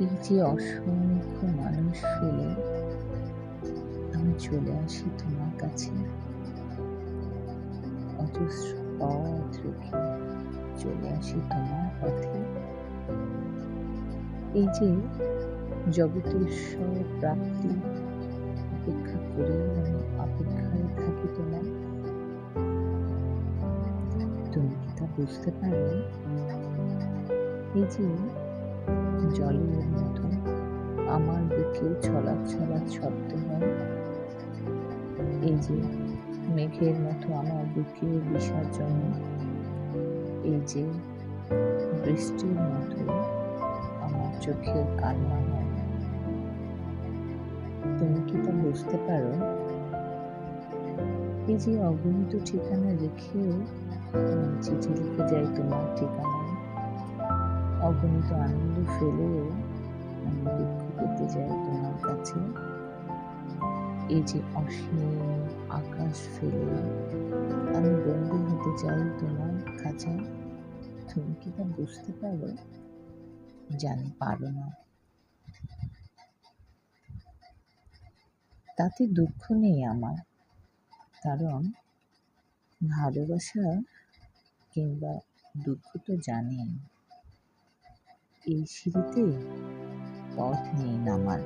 এই যে অসংখ্য মানুষ ফেলে আমি চলে আসি তোমার কাছে। অজস্র পথ রেখে চলে আসি তোমার পথে। এই যে জগতের প্রাপ্তি অপেক্ষা করে আমি অপেক্ষায় থাকি তোমার। তুমি কি তা বুঝতে পারো? এই যে জলের মতো আমার বুকে ছলাৎ ছলাৎ শব্দ হয়। এই যে মেঘের মতো আমার বুকে বিসর্জন এই যে বৃষ্টির মতো আমার চোখে কান্না হয়। তুমি কি তা বুঝতে পারো? এই যে অগণিত ঠিকানা রেখেও চিঠি লিখে যাই তোমার ঠিকানায় অগণিত আনন্দ ফেলেও আমি দুঃখ পেতে যাই তোমার কাছে। এই যে অসীম আকাশ ফেলে, আমি বন্দী হতে চাই তোমার কাছে। তুমি কি তা বুঝতে পারো? জানি পারো না। তাতে দুঃখ নেই আমার। কারণ ভালোবাসা কিংবা দুঃখ তো জানি এই সিঁড়িতে পথ নেই নামার।